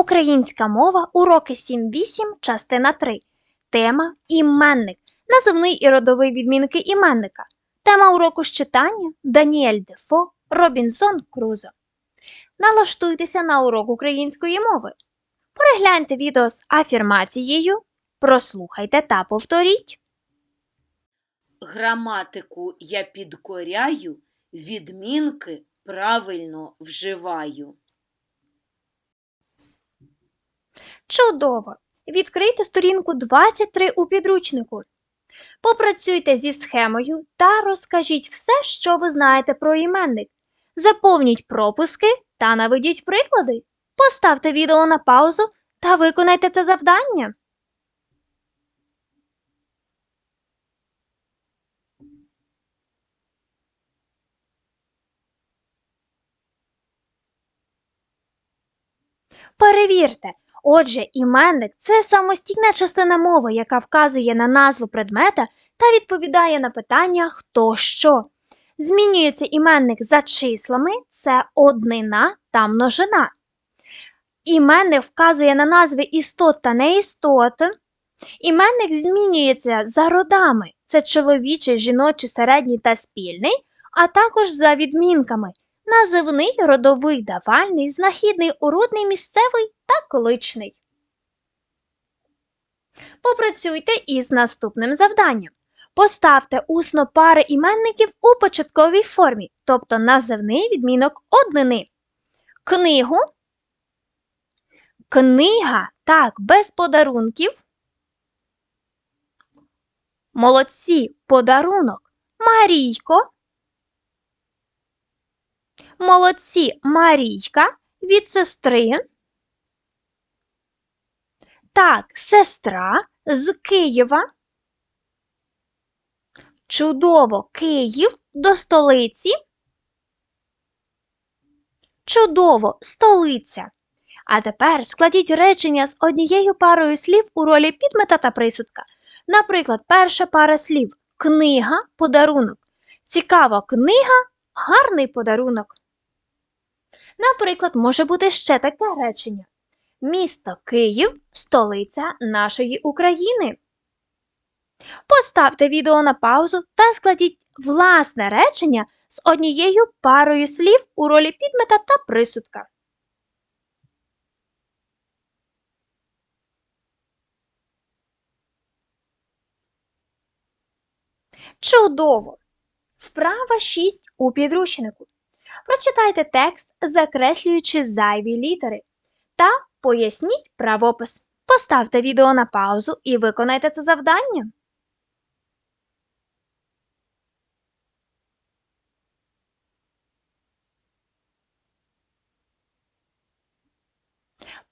Українська мова, уроки 7-8, частина 3. Тема іменник. Називний і родовий відмінки іменника. Тема уроку з читання Даніель Дефо, Робінсон Крузо. Налаштуйтеся на урок української мови. Перегляньте відео з афірмацією, прослухайте та повторіть. Граматику я підкоряю, відмінки правильно вживаю. Чудово! Відкрийте сторінку 23 у підручнику. Попрацюйте зі схемою та розкажіть все, що ви знаєте про іменник. Заповніть пропуски та наведіть приклади. Поставте відео на паузу та виконайте це завдання. Перевірте. Отже, іменник це самостійна частина мови, яка вказує на назву предмета та відповідає на питання хто що. Змінюється іменник за числами це однина та множина. Іменник вказує на назви істот та неістот. Іменник змінюється за родами це чоловічий, жіночий, середній та спільний, а також за відмінками називний, родовий, давальний, знахідний, уродний, місцевий та количний. Попрацюйте із наступним завданням. Поставте усно пари іменників у початковій формі, тобто називний відмінок однини. Книгу. Книга так, без подарунків. Молодці подарунок. Марійко. Молодці Марійка від сестри. Так, сестра з Києва. Чудово Київ до столиці. Чудово столиця. А тепер складіть речення з однією парою слів у ролі підмета та присудка. Наприклад, перша пара слів книга, подарунок. Цікава книга, гарний подарунок. Наприклад, може бути ще таке речення: Місто Київ столиця нашої України. Поставте відео на паузу та складіть власне речення з однією парою слів у ролі підмета та присудка. Чудово! Вправа 6 у підручнику. Прочитайте текст, закреслюючи зайві літери, та поясніть правопис. Поставте відео на паузу і виконайте це завдання.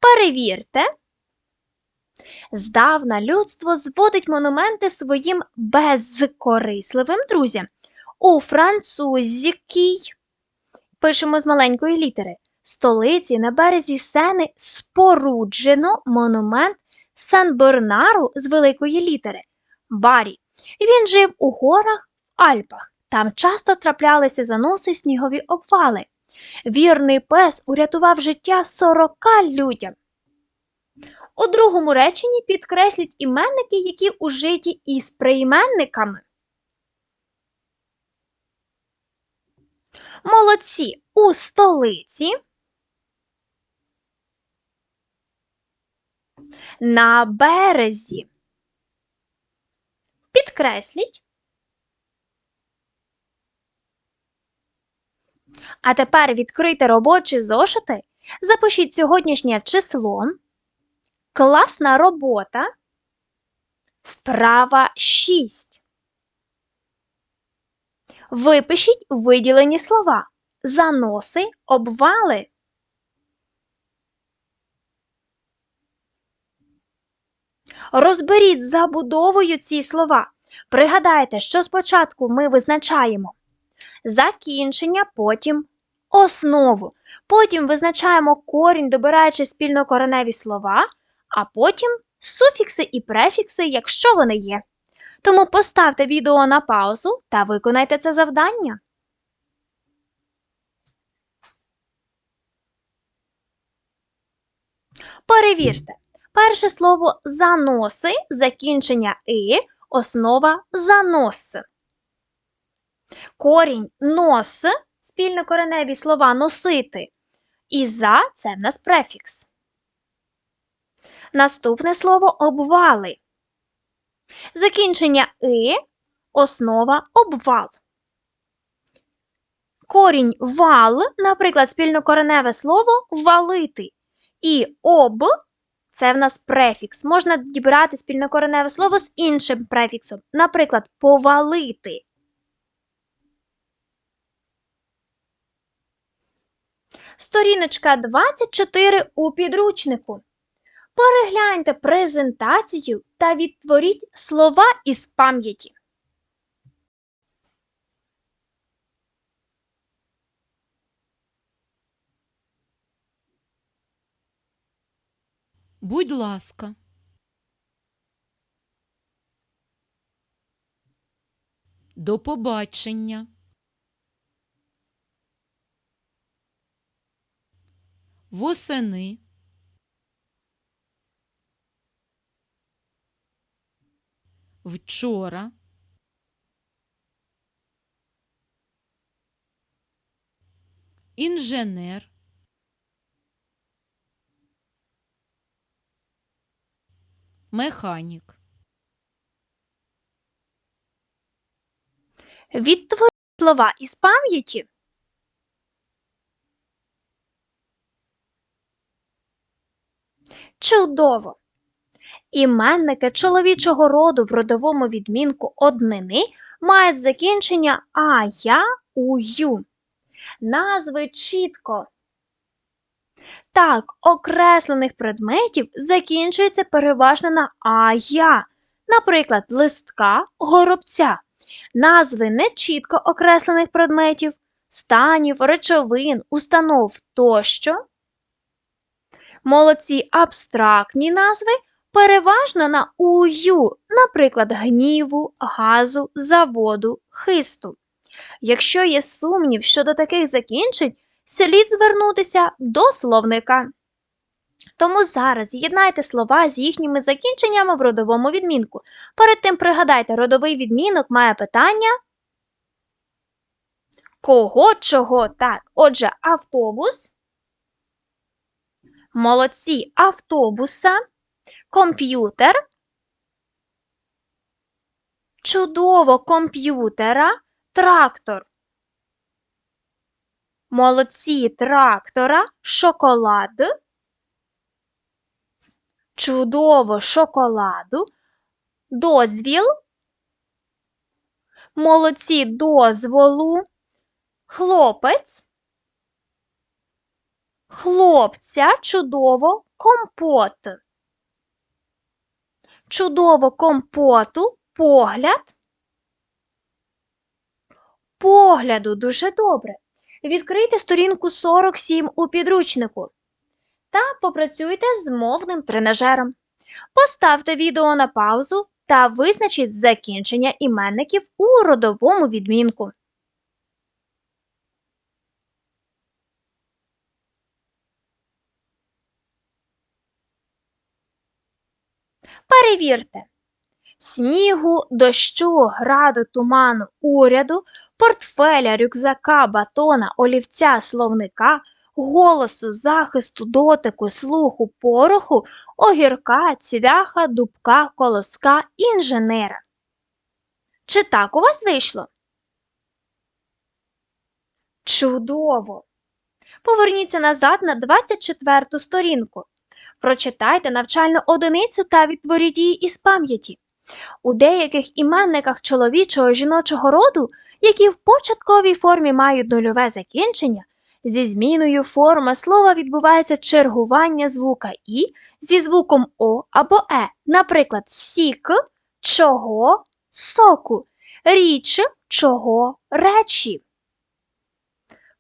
Перевірте. Здавна людство зводить монументи своїм безкорисливим друзям. У французькій пишемо з маленької літери. Столиці на березі Сени споруджено монумент Сан-Бернару з великої літери Барі. Він жив у горах Альпах. Там часто траплялися заноси снігові обвали. Вірний пес урятував життя сорока людям. У другому реченні підкресліть іменники, які ужиті із прийменниками. Молодці у столиці. На березі. Підкресліть. А тепер відкрийте робочі зошити, запишіть сьогоднішнє число, класна робота, вправа 6. Випишіть виділені слова заноси, обвали. Розберіть забудовою ці слова. Пригадайте, що спочатку ми визначаємо закінчення, потім основу. Потім визначаємо корінь, добираючи спільнокореневі слова, а потім суфікси і префікси, якщо вони є. Тому поставте відео на паузу та виконайте це завдання. Перевірте. Перше слово заноси, закінчення и, основа занос. Корінь нос, спільнокореневі слова носити. І за це в нас префікс. Наступне слово обвали. Закінчення и, основа обвал. Корінь вал, наприклад, спільнокореневе слово валити. І об це в нас префікс. Можна дібрати спільнокореневе слово з іншим префіксом. Наприклад, повалити. Сторіночка 24 у підручнику. Перегляньте презентацію та відтворіть слова із пам'яті. Будь ласка. До побачення. Восени. Вчора. Інженер. Механік. Відтворіть слова із пам'яті. Чудово! Іменники чоловічого роду в родовому відмінку однини мають закінчення а, я, у, ю. Назви чітко. Так, окреслених предметів закінчується переважно на а, я. Наприклад, листка, горобця. Назви нечітко окреслених предметів, станів, речовин, установ тощо. Молодці абстрактні назви переважно на ую, наприклад, гніву, газу, заводу, хисту. Якщо є сумнів щодо таких закінчень, слід звернутися до словника. Тому зараз з'єднайте слова з їхніми закінченнями в родовому відмінку. Перед тим пригадайте, родовий відмінок має питання кого, чого, так. Отже, автобус, молодці автобуса, комп'ютер, чудово комп'ютера, трактор. Молодці трактора, шоколад. Чудово шоколаду, дозвіл, молодці дозволу, хлопець, хлопця, чудово компот. Чудово компоту, погляд. Погляду дуже добре. Відкрийте сторінку 47 у підручнику та попрацюйте з мовним тренажером. Поставте відео на паузу та визначіть закінчення іменників у родовому відмінку. Перевірте. Снігу, дощу, граду, туману, уряду, портфеля, рюкзака, батона, олівця, словника, голосу, захисту, дотику, слуху, пороху, огірка, цвяха, дубка, колоска, інженера. Чи так у вас вийшло? Чудово! Поверніться назад на 24 сторінку. Прочитайте навчальну одиницю та відтворіть її із пам'яті. У деяких іменниках чоловічого жіночого роду, які в початковій формі мають нульове закінчення, зі зміною форми слова відбувається чергування звука І зі звуком О або Е, наприклад, сік, чого, соку, річ, чого, речі.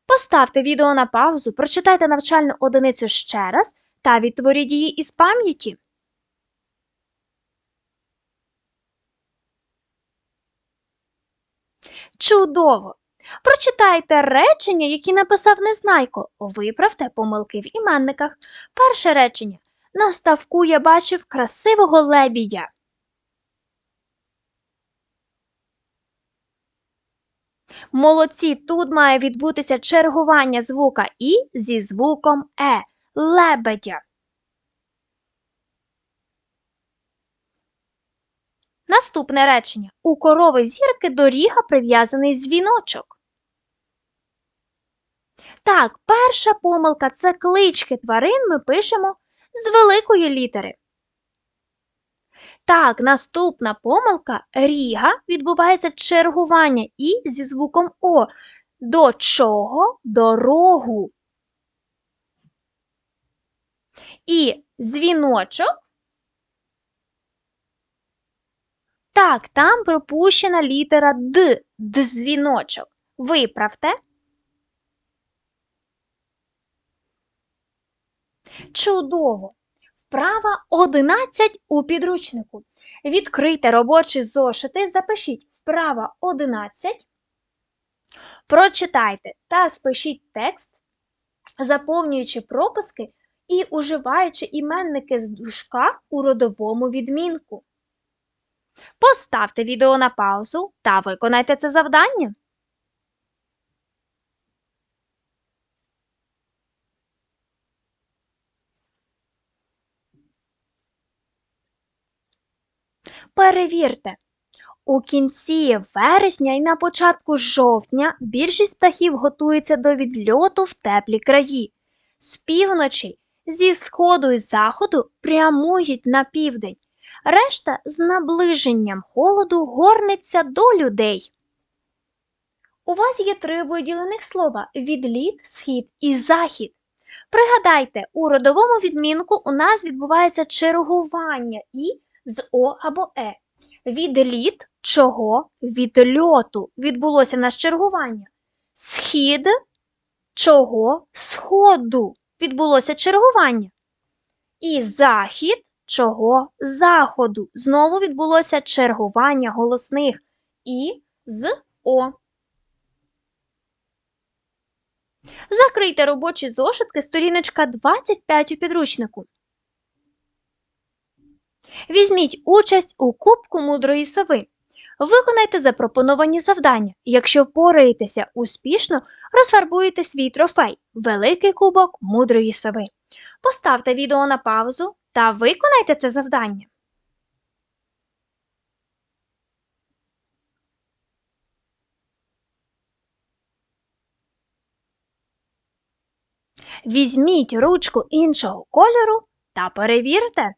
Поставте відео на паузу, прочитайте навчальну одиницю ще раз та відтворіть її із пам'яті. Чудово! Прочитайте речення, які написав Незнайко. Виправте помилки в іменниках. Перше речення. На ставку я бачив красивого лебідя. Молодці, тут має відбутися чергування звука І зі звуком Е. Лебедя. Наступне речення. У корови зірки до ріга прив'язаний дзвіночок. Так, перша помилка це клички тварин ми пишемо з великої літери. Так, наступна помилка ріга відбувається чергування і зі звуком О. До чого? Дорогу. І дзвіночок. Так, там пропущена літера Д. Дзвіночок. Виправте. Чудово! Вправа 11 у підручнику. Відкрийте робочі зошити, запишіть вправа 11. Прочитайте та спишіть текст, заповнюючи пропуски і уживаючи іменники з дужка у родовому відмінку. Поставте відео на паузу та виконайте це завдання. Перевірте. У кінці вересня і на початку жовтня більшість птахів готується до відльоту в теплі краї. З півночі, зі сходу і заходу прямують на південь. Решта з наближенням холоду горниться до людей. У вас є три виділених слова відліт, схід і захід. Пригадайте, у родовому відмінку у нас відбувається чергування і з О або Е. Відліт чого? Відльоту відбулося в нас чергування. Схід чого? Сходу відбулося чергування. І захід чого? Заходу. Знову відбулося чергування голосних і з О. Закрийте робочі зошитки, сторіночка 25 у підручнику. Візьміть участь у Кубку мудрої сови. Виконайте запропоновані завдання. Якщо впораєтеся успішно, розфарбуєте свій трофей Великий кубок мудрої сови. Поставте відео на паузу та виконайте це завдання. Візьміть ручку іншого кольору та перевірте.